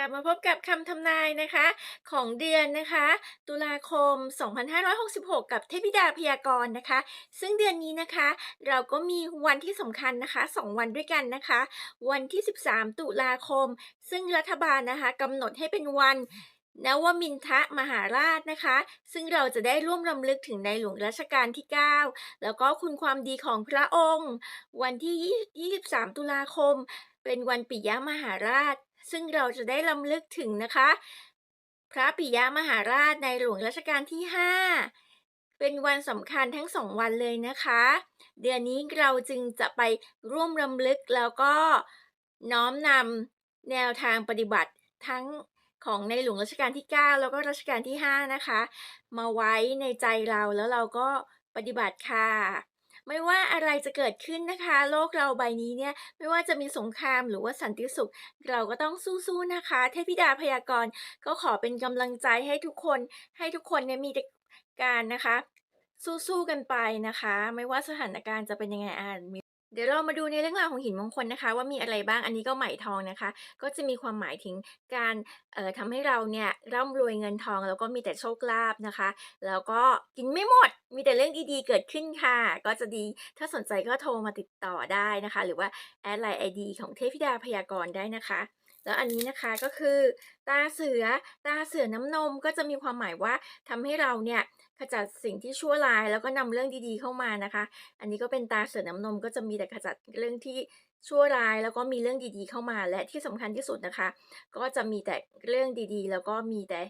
กลับมาพบกับคำทำนายนะคะ ของเดือนนะคะ ตุลาคม 2566 กับเทพิดาพยากรณ์นะคะ ซึ่งเดือนนี้นะคะ เราก็มีวันที่สำคัญนะคะ 2 วันด้วยกันนะคะ วันที่ 13 ตุลาคม ซึ่งรัฐบาลนะคะกำหนดให้เป็นวันนวมินทะมหาราชนะคะ ซึ่งเราจะได้ร่วมรำลึกถึงในหลวงรัชกาลที่ 9 แล้วก็คุณความดีของพระองค์ วันที่ 23 ตุลาคม เป็นวันปิยมหาราช ซึ่งเราจะได้ลำลึกถึงนะคะ พระปิยมหาราชในหลวงรัชกาลที่ 5 เป็นวันสำคัญทั้งสองวันเลยนะคะ เดือนนี้เราจึงจะไปร่วมรำลึกแล้วก็น้อมนำแนวทางปฏิบัติทั้งของในหลวงรัชกาลที่ 9 แล้วก็รัชกาลที่ 5 นะคะ มาไว้ในใจเราแล้วเราก็ปฏิบัติค่ะ ไม่ว่าอะไรจะเกิดขึ้นนะคะ โลกเราใบนี้เนี่ยไม่ว่าจะมีสงครามหรือว่าสันติสุข เราก็ต้องสู้ๆนะคะ เทพิดาพยากรณ์ก็ขอเป็นกำลังใจให้ทุกคนให้ทุกคนเนี่ยมีการนะคะ สู้ๆกันไปนะคะ ไม่ว่าสถานการณ์จะเป็นยังไงอ่านมี เดี๋ยวเรามาดูในเรื่องราวของหินมงคลนะคะ ว่ามีอะไรบ้างอันนี้ก็ไหมทองนะคะ ก็จะมีความหมายถึงการเอ่อทำให้เราเนี่ยร่ำรวยเงินทอง แล้วก็มีแต่โชคลาภนะคะ แล้วก็กินไม่หมดมีแต่เรื่องดีๆเกิดขึ้นค่ะ ก็จะดีถ้าสนใจก็โทรมาติดต่อได้นะคะ หรือว่าแอดไลน์ไอดีของเทพธิดาพยากรณ์ได้นะคะ แล้วอันนี้นะคะก็คือตาเสือตาเสือน้ำนมก็จะมีความหมายว่าทำให้เราเนี่ยขจัดสิ่งที่ชั่วร้ายแล้วก็นำเรื่องดีๆเข้ามานะคะ อันนี้ก็เป็นตาเสือน้ำนมก็จะมีแต่ขจัดเรื่องที่ชั่วร้ายแล้วก็มีเรื่องดีๆเข้ามา และที่สำคัญที่สุดนะคะ ก็จะมีแต่เรื่องดีๆ แล้วก็มีแต่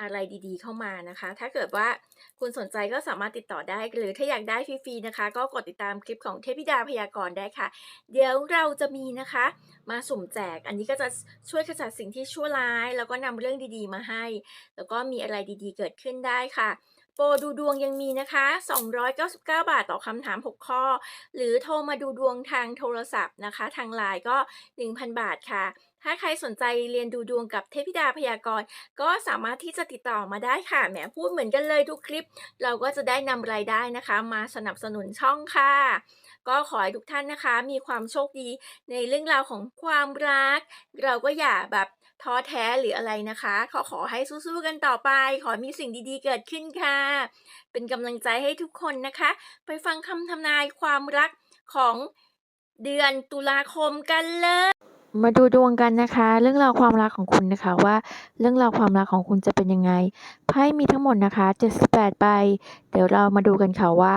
อะไรดีๆ เข้ามานะคะ ถ้าเกิดว่าคุณสนใจก็สามารถติดต่อได้ หรือถ้าอยากได้ฟรีๆนะคะ ก็กดติดตามคลิปของเทพิดาพยากรณ์ได้ค่ะ เดี๋ยวเราจะมีนะคะ มาสุ่มแจก อันนี้ก็จะช่วยขจัดสิ่งที่ชั่วร้าย แล้วก็นำเรื่องดีๆมาให้ แล้วก็มีอะไรดีๆ เกิดขึ้นได้ค่ะโปรดูดวงยังมีนะคะ 299 บาทต่อคำถาม 6 ข้อ หรือโทรมาดูดวงทางโทรศัพท์นะคะ ทางไลน์ก็ 1,000 บาทค่ะ ถ้าใครสนใจเรียนดูดวงกับเทพธิดาพยากรณ์ ก็สามารถที่จะติดต่อมาได้ค่ะ แหมพูดเหมือนกันเลยทุกคลิป เราก็จะได้นำรายได้นะคะ มาสนับสนุนช่องค่ะ ก็ขอให้ทุกท่านนะคะ มีความโชคดีในเรื่องราวของความรัก เราก็อย่าแบบท้อแท้หรืออะไรนะคะขอขอให้สู้ๆกันต่อไป ขอมีสิ่งดีๆเกิดขึ้นค่ะ เป็นกำลังใจให้ทุกคนนะคะ ไปฟังคำทำนายความรักของเดือนตุลาคมกันเลย มาดูดวงกันนะคะ เรื่องราวความรักของคุณนะคะว่าเรื่องราวความรักของคุณจะเป็นยังไงไพ่มีทั้งหมดนะคะ 78ใบเดี๋ยวเรามาดูกันค่ะว่า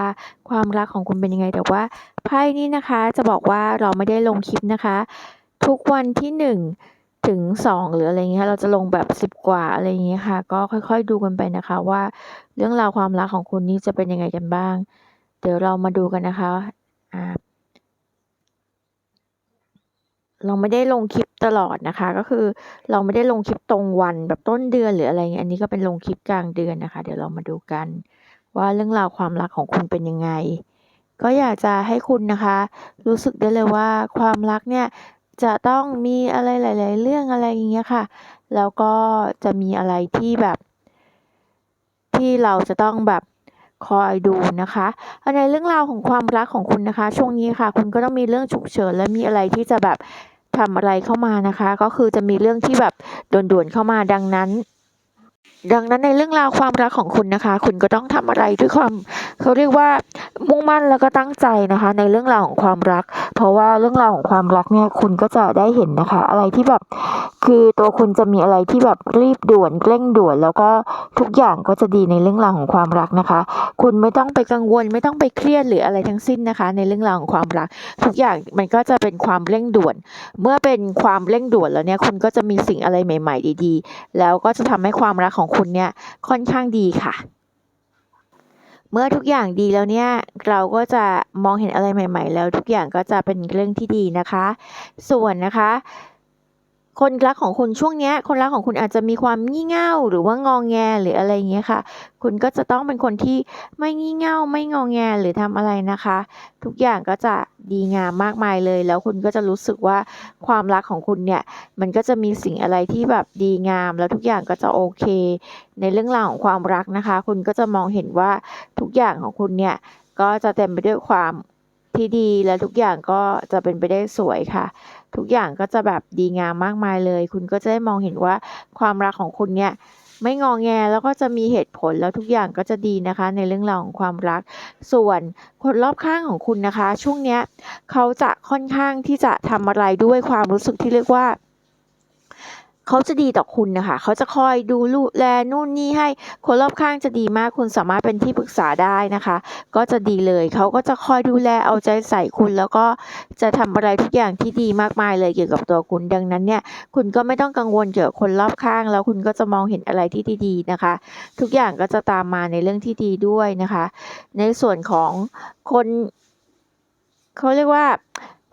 ความรักของคุณเป็นยังไง แต่ว่าไพ่นี้นะคะจะบอกว่าเราไม่ได้ลงคลิปนะคะ ทุกวันที่หนึ่งถึงสองหรืออะไรเงี้ยเราจะลงแบบสิบกว่าอะไรอย่างเงี้ยค่ะ ก็ค่อยๆดูกันไปนะคะว่า เรื่องราวความรักของคุณนี่จะเป็นยังไงกันบ้าง เดี๋ยวเรามาดูกันนะคะอ่า เราไม่ได้ลงคลิปตลอดนะคะ ก็คือเราไม่ได้ลงคลิปตรงวันแบบต้นเดือนหรืออะไรเงี้ยอันนี้ก็เป็นลงคลิปกลางเดือนนะคะ เดี๋ยวเรามาดูกัน ว่าเรื่องราวความรักของคุณเป็นยังไง ก็อยากจะให้คุณนะคะ รู้สึกได้เลยว่าความรักเนี่ยจะต้องมีอะไรหลาย ๆ เรื่องอะไรอย่างเงี้ยค่ะ แล้วก็จะมีอะไรที่แบบ ที่เราจะต้องแบบคอยดูนะคะในเรื่องราวของความรักของคุณนะคะ ช่วงนี้ค่ะ คุณก็ต้องมีเรื่องฉุกเฉินและมีอะไรที่จะแบบ ทำอะไรเข้ามานะคะ ก็คือจะมีเรื่องที่แบบด่วนๆเข้ามาดังนั้น ดังนั้นในเรื่องราวความรักของคุณนะคะ คุณก็ต้องทำอะไรด้วยความเขาเรียกว่า มุ่งมั่นแล้วก็ตั้งใจนะคะ ในเรื่องราวของความรัก เพราะว่าเรื่องราวของความรักเนี่ยคุณก็จะได้เห็นนะคะ อะไรที่แบบคือตัวคุณจะมีอะไรที่แบบรีบด่วนเร่งด่วน แล้วก็ทุกอย่างก็จะดีในเรื่องราวของความรักนะคะ คุณไม่ต้องไปกังวล ไม่ต้องไปเครียดหรืออะไรทั้งสิ้นนะคะ ในเรื่องราวของความรัก ทุกอย่างมันก็จะเป็นความเร่งด่วน เมื่อเป็นความเร่งด่วนแล้วเนี่ยคุณก็จะมีสิ่งอะไรใหม่ ๆ ดี ๆ แล้วก็จะทำให้ความรักของคุณเนี่ยค่อนข้างดีค่ะ เมื่อทุกอย่างดีแล้วเนี่ย เราก็จะมองเห็นอะไรใหม่ ๆ แล้วทุกอย่างก็จะเป็นเรื่องที่ดีนะคะ ส่วนนะคะ คนรักของคุณช่วงเนี้ย คนรักของคุณอาจจะมีความงี่เง่าหรือว่างองแงหรืออะไรอย่างเงี้ยค่ะ คุณก็จะต้องเป็นคนที่ไม่งี่เง่าไม่งองแงหรือทำอะไรนะคะ ทุกอย่างก็จะดีงามมากมายเลย แล้วคุณก็จะรู้สึกว่าความรักของคุณเนี่ย มันก็จะมีสิ่งอะไรที่แบบดีงาม แล้วทุกอย่างก็จะโอเค ในเรื่องราวของความรักนะคะ คุณก็จะมองเห็นว่าทุกอย่างของคุณเนี่ยก็จะเต็มไปด้วยความ ที่ดีและทุกอย่างก็จะเป็นไปได้สวยค่ะ ทุกอย่างก็จะแบบดีงามมากมายเลย คุณก็จะได้มองเห็นว่าความรักของคุณเนี่ยไม่งองแงแล้วก็จะมีเหตุผลแล้วทุกอย่างก็จะดีนะคะ ในเรื่องราวของความรัก ส่วนคนรอบข้างของคุณนะคะ ช่วงเนี้ยเขาจะค่อนข้างที่จะทำอะไรด้วยความรู้สึกที่เรียกว่า เขาจะดีต่อคุณนะคะ เขาจะคอยดูลูแลนู่นนี่ให้คนรอบข้างจะดีมากคุณสามารถเป็นที่ปรึกษาได้นะคะ ก็จะดีเลย เขาก็จะคอยดูแลเอาใจใส่คุณแล้วก็จะทำอะไรทุกอย่างที่ดีมากมายเลยเกี่ยวกับตัวคุณดังนั้นเนี่ยคุณก็ไม่ต้องกังวลเกี่ยวกับคนรอบข้าง แล้วคุณก็จะมองเห็นอะไรที่ดีๆนะคะ ทุกอย่างก็จะตามมาในเรื่องที่ดีด้วยนะคะ ในส่วนของคนเขาเรียกว่า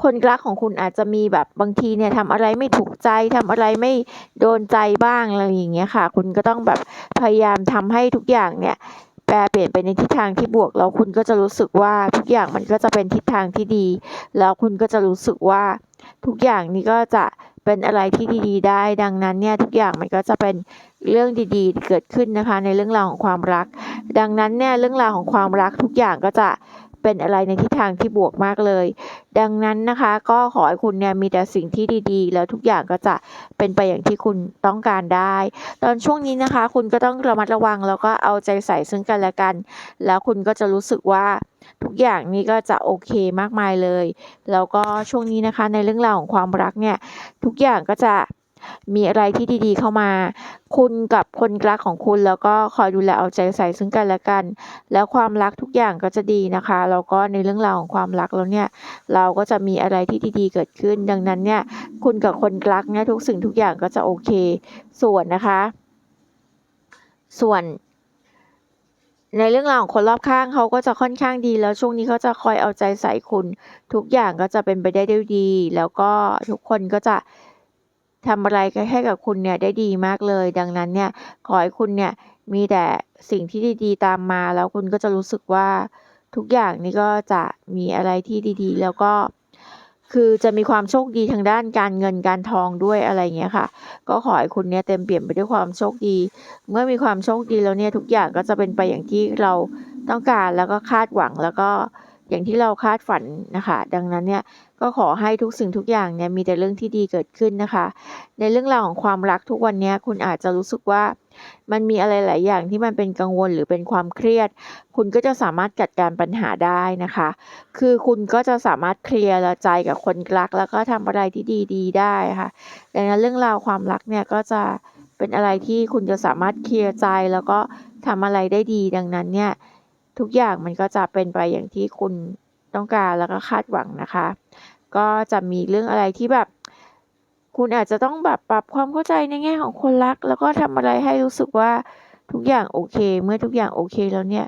คนรักของคุณอาจจะมีแบบบางทีเนี่ยทำอะไรไม่ถูกใจทำอะไรไม่โดนใจบ้างอะไรอย่างเงี้ยค่ะ คุณก็ต้องแบบพยายามทำให้ทุกอย่างเนี่ยแปรเปลี่ยนไปในทิศทางที่บวกแล้วคุณก็จะรู้สึกว่าทุกอย่างมันก็จะเป็นทิศทางที่ดี แล้วคุณก็จะรู้สึกว่าทุกอย่างนี้ก็จะเป็นอะไรที่ดีๆ ได้ ดังนั้นเนี่ยทุกอย่างมันก็จะเป็นเรื่องดีๆ เกิดขึ้นนะคะ ในเรื่องราวของความรัก ดังนั้นเนี่ยเรื่องราวของความรักทุกอย่างก็จะ เป็นอะไรในทิศทางที่บวกมากเลย ดังนั้นนะคะก็ขอให้คุณเนี่ยมีแต่สิ่งที่ดีๆ แล้วทุกอย่างก็จะเป็นไปอย่างที่คุณต้องการได้ ตอนช่วงนี้นะคะ คุณก็ต้องระมัดระวัง แล้วก็เอาใจใส่ซึ่งกันและกัน แล้วคุณก็จะรู้สึกว่าทุกอย่างนี้ก็จะโอเคมากมายเลย แล้วก็ช่วงนี้นะคะในเรื่องราวของความรักเนี่ยทุกอย่างก็จะ มีอะไรที่ดีๆเข้ามา คุณกับคนรักของคุณแล้วก็คอยดูแลเอาใจใส่ซึ่งกันและกัน แล้วความรักทุกอย่างก็จะดีนะคะแล้วก็ในเรื่องราวของความรักแล้วเนี่ยเราก็จะมีอะไรที่ดีๆเกิดขึ้น ดังนั้นเนี่ยคุณกับคนรักเนี่ยทุกสิ่งทุกอย่างก็จะโอเค ส่วนนะคะ ส่วนในเรื่องราวของคนรอบข้างเขาก็จะค่อนข้างดีแล้วช่วงนี้เขาจะคอยเอาใจใส่คุณ ทุกอย่างก็จะเป็นไปได้ด้วยดี แล้วก็ทุกคนก็จะ ทำอะไรให้กับคุณเนี่ยได้ดีมากเลย ดังนั้นเนี่ยขอให้คุณเนี่ยมีแต่สิ่งที่ดี ๆ ตามมา แล้วคุณก็จะรู้สึกว่าทุกอย่างนี่ก็จะมีอะไรที่ดีๆ แล้วก็ คือจะมีความโชคดีทางด้านการเงินการทองด้วยอะไรเงี้ยค่ะ ก็ขอให้คุณเนี่ยเต็มเปี่ยมไปด้วยความโชคดี เมื่อมีความโชคดีแล้วเนี่ยทุกอย่างก็จะเป็นไปอย่างที่เราต้องการแล้วก็คาดหวังแล้วก็ อย่างที่เราคาดฝันนะคะ ดังนั้นเนี่ยก็ขอให้ทุกสิ่งทุกอย่างเนี่ยมีแต่เรื่องที่ดีเกิดขึ้นนะคะ ในเรื่องราวของความรักทุกวันนี้คุณอาจจะรู้สึกว่ามันมีอะไรหลายอย่างที่มันเป็นกังวลหรือเป็นความเครียด คุณก็จะสามารถจัดการปัญหาได้นะคะ คือคุณก็จะสามารถเคลียร์ใจกับคนรัก แล้วก็ทำอะไรที่ดีๆ ได้ค่ะ ดังนั้นเรื่องราวความรักเนี่ยก็จะเป็นอะไรที่คุณจะสามารถเคลียร์ใจแล้วก็ทำอะไรได้ดีดังนั้นเนี่ย ทุกอย่างมันก็จะเป็นไปอย่างที่คุณต้องการแล้วก็คาดหวังนะคะ ก็จะมีเรื่องอะไรที่แบบ คุณอาจจะต้องแบบปรับความเข้าใจในแง่ของคนรัก แล้วก็ทำอะไรให้รู้สึกว่าทุกอย่างโอเค เมื่อทุกอย่างโอเคแล้วเนี่ย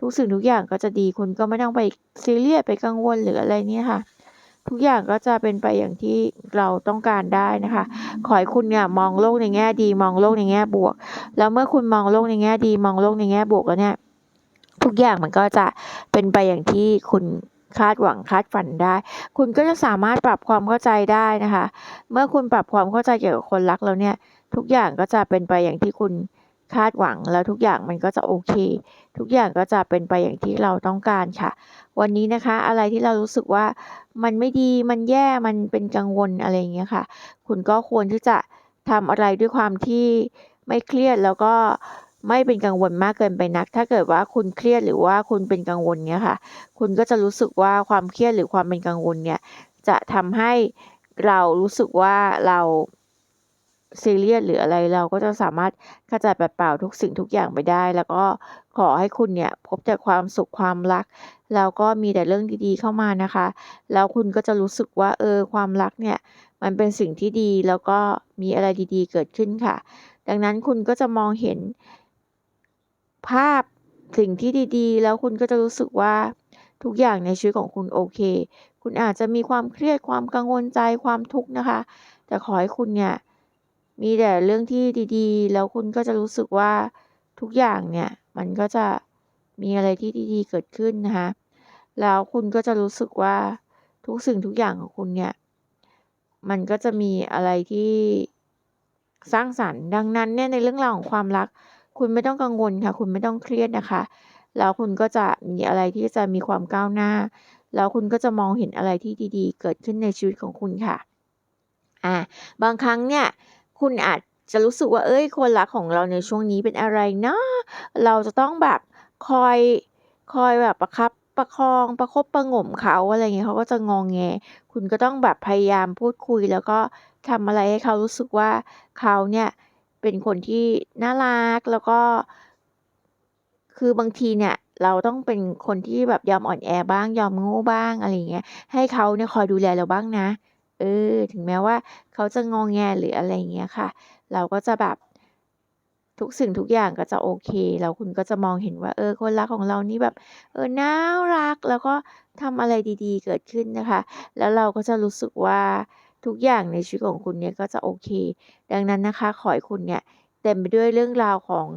ทุกสิ่งทุกอย่างก็จะดีคุณก็ไม่ต้องไปซีเรียสไปกังวลหรืออะไรเนี่ยค่ะ ทุกอย่างก็จะเป็นไปอย่างที่เราต้องการได้นะคะ ขอให้คุณเนี่ยมองโลกในแง่ดี มองโลกในแง่บวก แล้วเมื่อคุณมองโลกในแง่ดี มองโลกในแง่บวกแล้วเนี่ย ทุกอย่างมันก็จะเป็นไปอย่างที่คุณคาดหวังคาดฝันได้ คุณก็จะสามารถปรับความเข้าใจได้นะคะ เมื่อคุณปรับความเข้าใจเกี่ยวกับคนรักแล้วเนี่ย ทุกอย่างก็จะเป็นไปอย่างที่คุณคาดหวังแล้วทุกอย่างมันก็จะโอเค ทุกอย่างก็จะเป็นไปอย่างที่เราต้องการค่ะ วันนี้นะคะ อะไรที่เรารู้สึกว่ามันไม่ดีมันแย่มันเป็นกังวลอะไรอย่างเงี้ยค่ะ คุณก็ควรที่จะทำอะไรด้วยความที่ไม่เครียดแล้วก็ ไม่เป็นกังวลมากเกินไปนัก ถ้าเกิดว่าคุณเครียดหรือว่าคุณเป็นกังวลเงี้ยค่ะ คุณก็จะรู้สึกว่าความเครียดหรือความเป็นกังวลเนี่ย จะทำให้เรารู้สึกว่าเราซีเรียสหรืออะไรเราก็จะสามารถขจัดปัดเป่าทุกสิ่งทุกอย่างไปได้ แล้วก็ขอให้คุณเนี่ยพบแต่ความสุขความรัก แล้วก็มีแต่เรื่องดีๆเข้ามานะคะ แล้วคุณก็จะรู้สึกว่าเออความรักเนี่ย มันเป็นสิ่งที่ดีแล้วก็มีอะไรดีๆ เกิดขึ้นค่ะ ดังนั้นคุณก็จะมองเห็น ภาพสิ่งที่ดีๆ แล้วคุณก็จะรู้สึกว่าทุกอย่างในชีวิตของคุณโอเค คุณอาจจะมีความเครียดความกังวลใจความทุกข์นะคะ แต่ขอให้คุณเนี่ยมีแต่เรื่องที่ดีๆ แล้วคุณก็จะรู้สึกว่าทุกอย่างเนี่ย มันก็จะมีอะไรที่ดีๆ เกิดขึ้นนะคะ แล้วคุณก็จะรู้สึกว่าทุกสิ่งทุกอย่างของคุณเนี่ย มันก็จะมีอะไรที่สร้างสรรค์ดังนั้นเนี่ยในเรื่องราวของความรัก คุณไม่ต้องกังวลค่ะ คุณไม่ต้องเครียดนะคะ แล้วคุณก็จะมีอะไรที่จะมีความก้าวหน้า แล้วคุณก็จะมองเห็นอะไรที่ดีๆ เกิดขึ้นในชีวิตของคุณค่ะ อ่า บางครั้งเนี่ย คุณอาจจะรู้สึกว่าเฮ้ย คนรักของเราในช่วงนี้เป็นอะไรนะ เราจะต้องแบบคอย คอยแบบประคับประคอง ประคบประหงมเขาอะไรอย่างงี้เขาก็จะงองแง คุณก็ต้องแบบพยายามพูดคุยแล้วก็ทำอะไรให้เขารู้สึกว่าเขาเนี่ย เป็นคนที่น่ารักแล้วก็ คือบางทีเนี่ย เราต้องเป็นคนที่แบบยอมอ่อนแอบ้างยอมโง่บ้างอะไรเงี้ย ให้เขาเนี่ยคอยดูแลเราบ้างนะ เออ ถึงแม้ว่าเขาจะงอแงหรืออะไรเงี้ยค่ะ เราก็จะแบบทุกสิ่งทุกอย่างก็จะโอเค แล้วคุณก็จะมองเห็นว่า เออ คนรักของเรานี่แบบ เออน่ารักแล้วก็ทำอะไรดี ๆ เกิดขึ้นนะคะ แล้วเราก็จะรู้สึกว่า ทุกอย่างในชีวิตของคุณเนี่ยก็จะโอเค ดังนั้นนะคะ ขอให้คุณเนี่ยเต็มไปด้วยเรื่องราวของ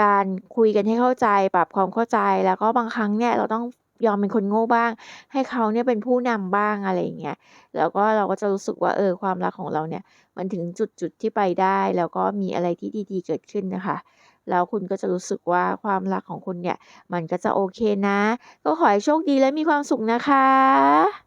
การคุยกันให้เข้าใจ ปรับความเข้าใจ แล้วก็บางครั้งเนี่ยเราต้องยอมเป็นคนโง่บ้าง ให้เขาเนี่ยเป็นผู้นำบ้างอะไรอย่างเงี้ย แล้วก็เราก็จะรู้สึกว่าเออความรักของเราเนี่ย มันถึงจุดๆที่ไปได้ แล้วก็มีอะไรที่ดีๆ เกิดขึ้นนะคะ แล้วคุณก็จะรู้สึกว่าความรักของคุณเนี่ย มันก็จะโอเคนะ ก็ขอให้โชคดีและมีความสุขนะคะ